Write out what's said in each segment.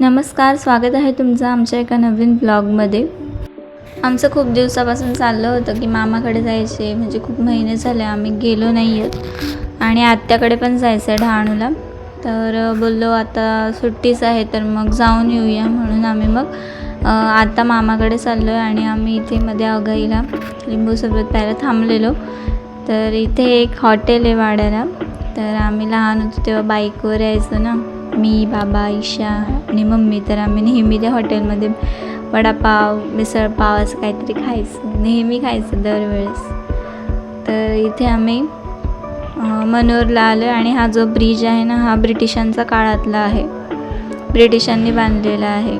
नमस्कार स्वागत आहे तुमचं आमच्या एका नवीन ब्लॉगमध्ये. आमचं खूप दिवसापासून चाललं होतं की मामाकडे जायचे म्हणजे खूप महिने झाले आम्ही गेलो नाही आहेत आणि आत्याकडे पण जायचं आहे डहाणूला. तर बोललो आता सुट्टीच आहे तर मग जाऊन येऊया म्हणून आम्ही मग आता मामाकडे चाललो आहे आणि आम्ही इथे मध्ये अगाईला लिंबू सरबत प्यायला थांबलेलो. तर इथे एक हॉटेल आहे वाड्याला. तर आम्ही लहान होतो तेव्हा बाईकवर यायचो ना. मी बाबा ईशा आणि मम्मी. तर आम्ही नेहमी त्या हॉटेलमध्ये वडापाव मिसळपाव असं काहीतरी खायचं. नेहमी खायचं दरवेळेस. तर इथे आम्ही मनोरला आलो आणि हा जो ब्रिज आहे ना हा ब्रिटिशांचा काळातला आहे. ब्रिटिशांनी बांधलेला आहे.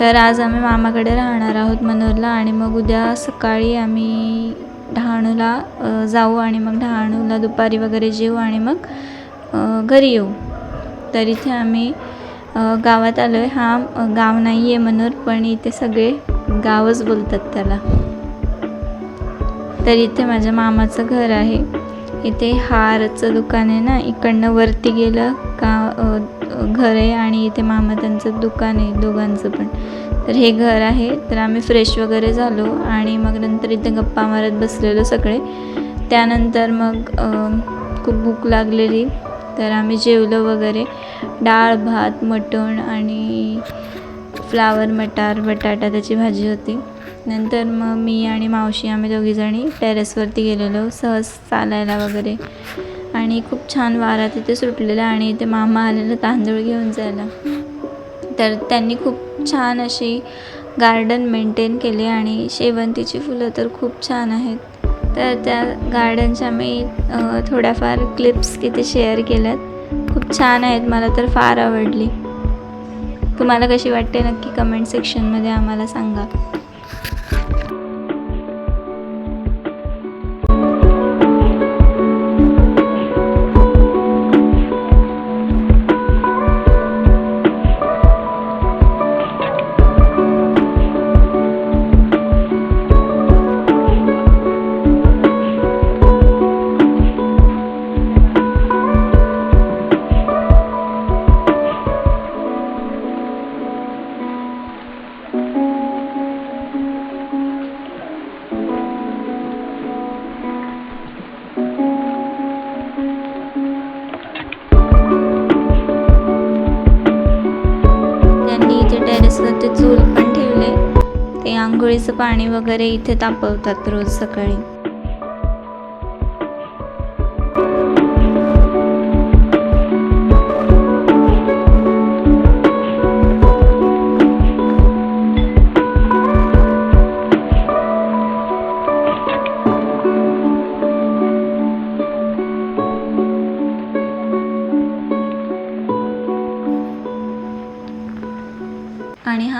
तर आज आम्ही मामाकडे राहणार आहोत मनोरला आणि मग उद्या सकाळी आम्ही डहाणूला जाऊ आणि मग डहाणूला दुपारी वगैरे जेवू आणि मग घरी येऊ. तर इथे आम्ही गावात आलो आहे हा गाव नाही आहे मनोर पण इथे सगळे गावच बोलतात त्याला. तर इथे माझ्या मामाचं घर आहे. इथे हारचं दुकान आहे ना इकडनं वरती गेलं का घर आहे आणि इथे मामा त्यांचं दुकान आहे दोघांचं पण. तर हे घर आहे. तर आम्ही फ्रेश वगैरे झालो आणि मग नंतर इथे गप्पा मारत बसलेलो सगळे. त्यानंतर मग खूप भूक लागलेली. तर आम्ही जेवलो वगैरे. डाळ भात मटण आणि फ्लावर मटार बटाटा त्याची भाजी होती. नंतर मग मी आणि मावशी आम्ही दोघीजणी टेरेसवरती गेलेलो सहज चालायला वगैरे. आणि खूप छान वारा तिथे सुटलेला आणि इथे मामा आलेला तांदूळ घेऊन जायला. तर त्यांनी खूप छान अशी गार्डन मेंटेन केली आणि शेवंतीची फुलं तर खूप छान आहेत. तर त्या गार्डनच्या मी थोड्याफार क्लिप्स तिथे शेअर केल्यात. खूप छान आहेत मला तर फार आवडली. तुम्हाला कशी वाटते नक्की कमेंट सेक्शनमध्ये आम्हाला सांगा. आंघोळीचं पाणी वगैरे इथे तापवतात रोज सकाळी.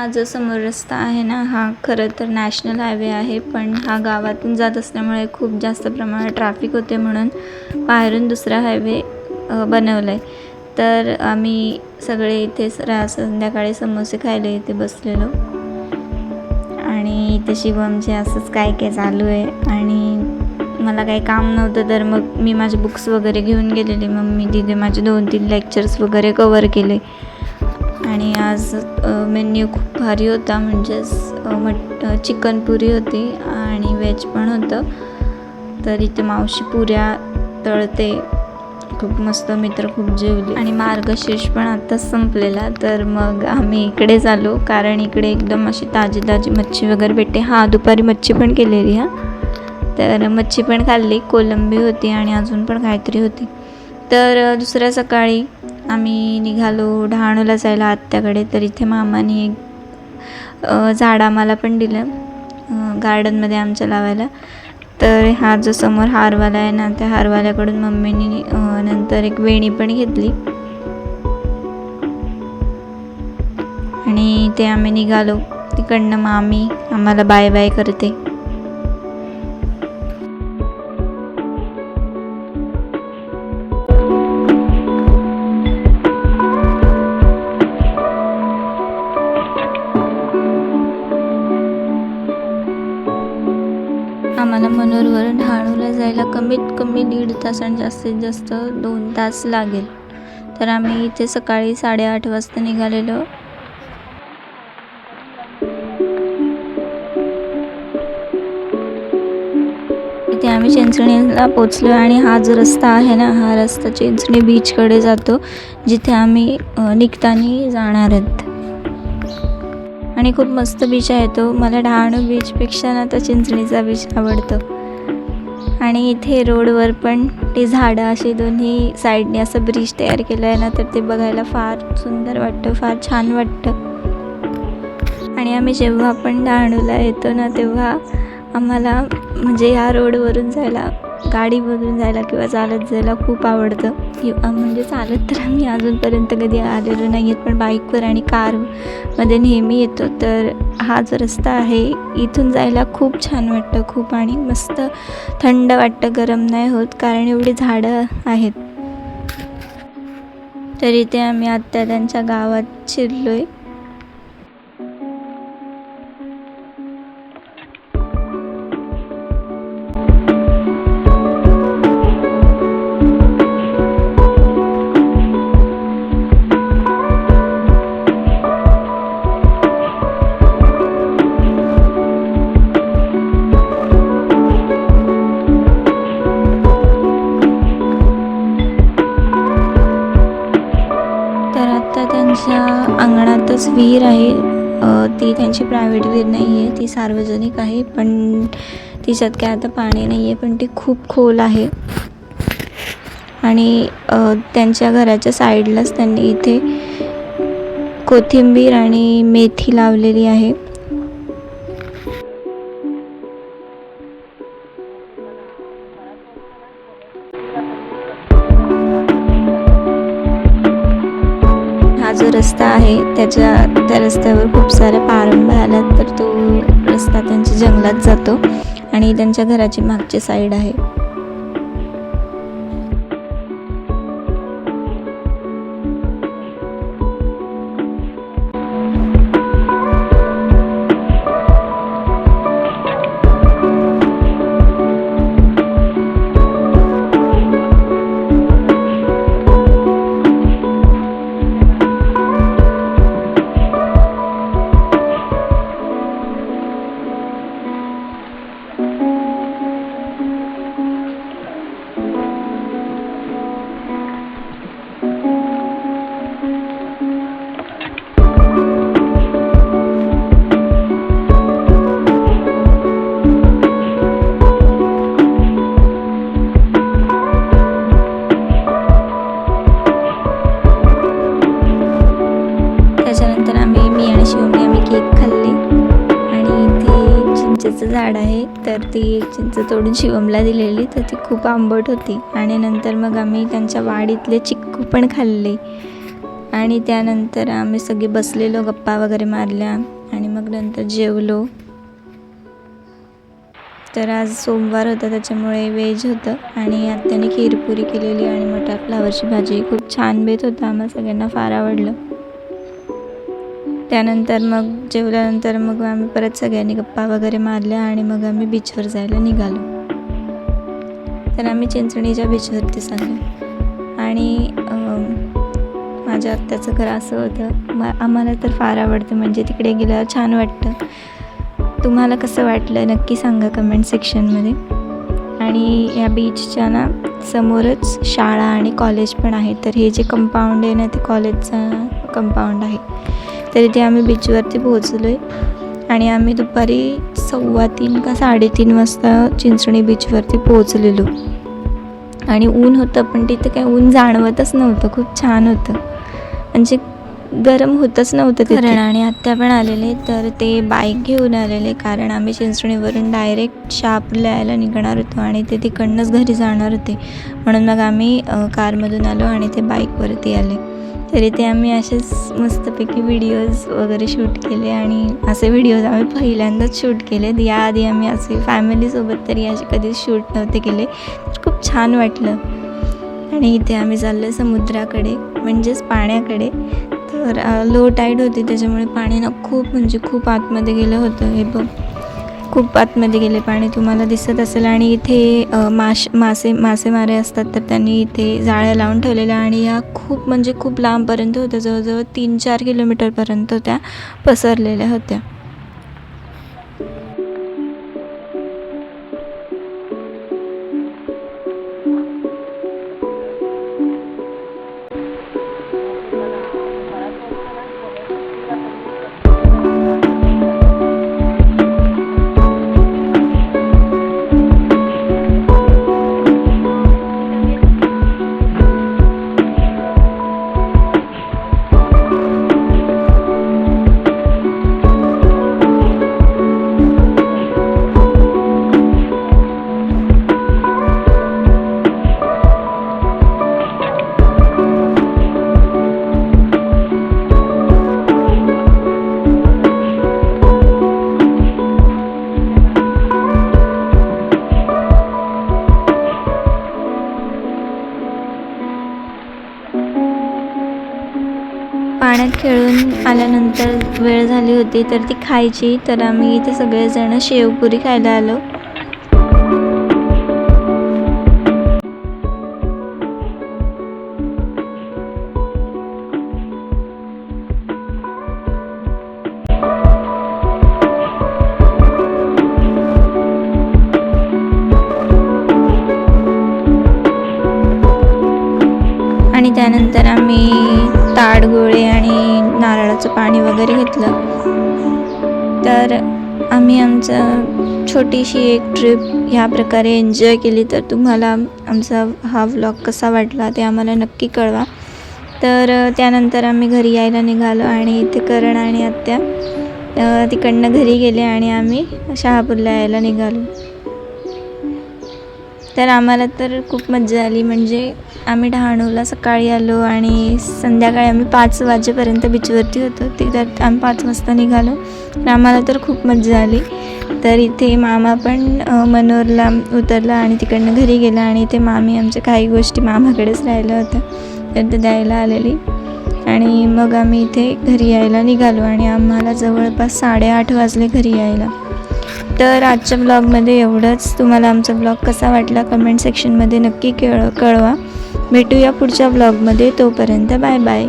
हा जो समोर रस्ता आहे ना हा खरं तर नॅशनल हायवे आहे पण हा गावातून जात असल्यामुळे खूप जास्त प्रमाणात ट्रॅफिक होते म्हणून बाहेरून दुसरा हायवे बनवला आहे तर आम्ही सगळे इथे रा संध्याकाळी समोसे खायला इथे बसलेलो. आणि इथे शिवमचे असंच काय काय चालू आहे. आणि मला काही काम नव्हतं तर मग मी माझे बुक्स वगैरे घेऊन गेलेले. मग मी तिथे माझे दोन तीन लेक्चर्स वगैरे कवर केले. आणि आज मेन्यू खूप भारी होता म्हणजेच मट चिकन पुरी होती आणि व्हेज पण होतं. तर इथे मावशी पुऱ्या तळते. खूप मस्त मित्र खूप जेवले. आणि मार्गशीर्ष पण आत्ताच संपलेला. तर मग आम्ही इकडेच आलो कारण इकडे एकदम अशी ताजी ताजी मच्छी वगैरे भेटते. हां दुपारी मच्छी पण केलेली हां. तर मच्छी पण खाल्ली कोलंबी होती आणि अजून पण काहीतरी होती. तर दुसऱ्या सकाळी आम्ही निघालो डहाणूला जायला आत्याकडे तर इथे मामाने एक झाड आम्हाला पण दिलं गार्डनमध्ये आमच्या लावायला. तर हा जो समोर हारवाला आहे ना त्या हारवाल्याकडून मम्मीने नंतर एक वेणी पण घेतली. आणि ते आम्ही निघालो. तिकडनं मामी आम्हाला बाय बाय करते. आम्हाला हाणूला डहाणूला जायला कमीत कमी दीड तास आणि जास्तीत जास्त दोन तास लागेल. तर आम्ही इथे सकाळी साडेआठ वाजता निघालेलो. इथे आम्ही चिंचणीला पोचलो आणि हा जो रस्ता आहे ना हा रस्ता चिंचणी बीचकडे जातो जिथे आम्ही निघताना जाणार आहेत. आणि खूप मस्त बीच आहे तो. मला डहाणू बीचपेक्षा ना तर चिंचणीचा बीच आवडतो. आणि इथे रोडवर पण ते झाडं असे दोन्ही साईडने असं ब्रिज तयार केलं आहे ना तर ते बघायला फार सुंदर वाटतं फार छान वाटतं. आणि आम्ही जेव्हा आपण डहाणूला येतो ना तेव्हा आम्हाला म्हणजे ह्या रोडवरून जायला गाडीमधून जायला किंवा चालत जायला खूप आवडतं. किंवा म्हणजे चालत तर आम्ही अजूनपर्यंत कधी आलेलो नाही आहेत पण बाईकवर आणि कारमध्ये नेहमी येतो. तर हा जो रस्ता आहे इथून जायला खूप छान वाटतं खूप आणि मस्त थंड वाटतं गरम नाही होत कारण एवढी झाडं आहेत. तर इथे आम्ही आत्या त्यांच्या गावात शिरलो आहे ही त्यांची प्रायव्हेट विहीर नाही आहे ती सार्वजनिक आहे पण तिच्यात काय आता पाणी नाही आहे पण ती खूप खोल आहे. आणि त्यांच्या घराच्या साईडलाच त्यांनी इथे कोथिंबीर आणि मेथी लावलेली आहे. त्याच्या त्या रस्त्यावर खूप साऱ्या पारंब्या आल्यात तर तो रस्ता त्यांच्या जंगलात जातो आणि त्यांच्या घराची मागची साईड आहे. तर ती एक चिंच तोडून शिवमला दिलेली तर ती खूप आंबट होती. आणि नंतर मग आम्ही त्यांच्या वाडीतले चिक्कू पण खाल्ले. आणि त्यानंतर आम्ही सगळे बसलेलो गप्पा वगैरे मारल्या आणि मग नंतर जेवलो. तर आज सोमवार होता त्याच्यामुळे व्हेज होतं. आणि आत्याने खीरपुरी केलेली आणि मटार फ्लावरची भाजी. खूप छान बेत होता आम्हाला सगळ्यांना फार आवडलं. त्यानंतर मग जेवल्यानंतर मग आम्ही परत सगळ्यांनी गप्पा वगैरे मारल्या आणि मग आम्ही बीचवर जायला निघालो. तर आम्ही चिंचणीच्या बीचवरती चाललो. आणि माझ्या आत्याचं घर असं होतं. म आम्हाला तर फार आवडतं. म्हणजे तिकडे गेल्यावर छान वाटतं. तुम्हाला कसं वाटलं? नक्की सांगा कमेंट सेक्शनमध्ये आणि या बीचच्या ना समोरच शाळा आणि कॉलेज पण आहे. तर हे जे कंपाऊंड आहे ना ते कॉलेजचं कंपाऊंड आहे. तर इथे आम्ही बीचवरती पोहोचलो आहे आणि आम्ही दुपारी सव्वा तीन का साडेतीन वाजता चिंचणी बीचवरती पोहोचलेलो. आणि ऊन होतं पण तिथं काय ऊन जाणवतच नव्हतं. खूप छान होतं. म्हणजे गरम होतच नव्हतं कारण आणि आत्ता पण आलेले तर ते बाईक घेऊन आलेले. कारण आम्ही चिंचणीवरून डायरेक्ट शापला यायला निघणार होतो आणि ते तिकडनंच घरी जाणार होते. म्हणून मग आम्ही कारमधून आलो आणि ते बाईकवरती आले. तरी ते आम्ही असेच मस्तपैकी व्हिडिओज वगैरे शूट केले आणि असे व्हिडिओज आम्ही पहिल्यांदाच शूट केलेत याआधी आम्ही असे फॅमिलीसोबत तरी असे कधीच शूट नव्हते केले. तर खूप छान वाटलं. आणि इथे आम्ही चाललो समुद्राकडे म्हणजेच पाण्याकडे. तर लो टाईड होती त्याच्यामुळे पाणी ना खूप म्हणजे खूप आतमध्ये गेलं होतं. हे बघ. खूप आतमध्ये गेले पाणी तुम्हाला दिसत असेल आणि इथे माश मासे मासेमारे असतात तर त्यांनी इथे जाळ्या लावून ठेवलेल्या आणि या खूप म्हणजे खूप लांबपर्यंत होत्या जवळजवळ तीन चार किलोमीटरपर्यंत त्या पसरलेल्या होत्या. खेळून आल्यानंतर वेळ झाली होती तर ती खायची. तर आम्ही इथे सगळेजण शेवपुरी खायला आलो. आणि त्यानंतर आम्ही ताड गोळे आणि नारळाचं पाणी वगैरे घेतलं. तर आम्ही आमचं छोटीशी एक ट्रिप ह्या प्रकारे एन्जॉय केली. तर तुम्हाला आमचा हा व्लॉग कसा वाटला ते आम्हाला नक्की कळवा. तर त्यानंतर आम्ही घरी यायला निघालो आणि इथे करण आणि आत्या तिकडनं घरी गेले आणि आम्ही शहापूरला यायला निघालो. तर आम्हाला तर खूप मजा आली. म्हणजे आम्ही डहाणूला सकाळी आलो आणि संध्याकाळी आम्ही पाच वाजेपर्यंत बीचवरती होतो. ते तर आम्ही पाच वाजता निघालो. तर आम्हाला तर खूप मजा आली. तर इथे मामा पण मनोरला उतरला आणि तिकडनं घरी गेला आणि इथे मामी आमच्या काही गोष्टी मामाकडेच राहिल्या होत्या. तर ते द्यायला आलेली. आणि मग आम्ही इथे घरी यायला निघालो आणि आम्हाला जवळपास साडेआठ वाजले घरी यायला. तर आजच्या ब्लॉगमध्ये एवढंच. तुम्हाला आमचा ब्लॉग कसा वाटला कमेंट सेक्शनमध्ये नक्की कळ कळवा. भेटूया पुढच्या ब्लॉगमध्ये तोपर्यंत बाय बाय